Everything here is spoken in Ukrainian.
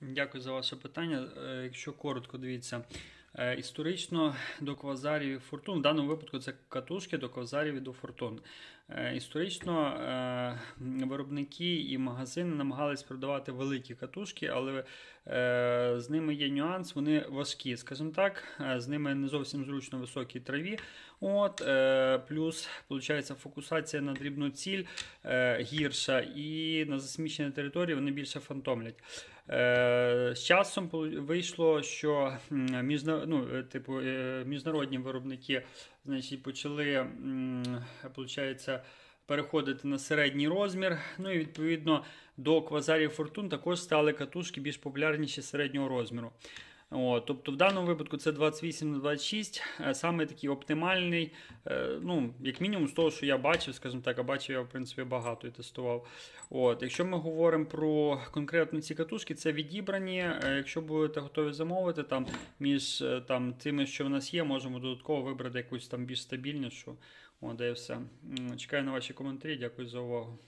Дякую за ваше питання. Е, Якщо коротко, дивіться. Е, Історично до квазарів і фортун, в даному випадку це катушки до квазарів і до фортун. Е, Історично виробники і магазини намагались продавати великі катушки, але е, з ними є нюанс, вони важкі, скажімо так, Е, з ними не зовсім зручно високій траві. От, е, плюс, виходить, фокусація на дрібну ціль е, гірша, і на засміченій території вони більше фантомлять. Е, з часом вийшло, що міжна, ну, е, типу, е, міжнародні виробники значить, почали получається, переходити на середній розмір. Ну і відповідно до квазарів фортун також стали катушки більш популярніші середнього розміру. О, тобто в даному випадку це 28 на 26, е, саме такий оптимальний, е, ну, як мінімум з того, що я бачив, скажімо так, а бачив я, в принципі, багато і тестував. От, якщо ми говоримо про конкретно ці катушки, це відібрані. Е, Якщо будете готові замовити, там між там, тими, що в нас є, можемо додатково вибрати якусь там більш стабільнішу. О, де все. Чекаю на ваші коментарі. Дякую за увагу.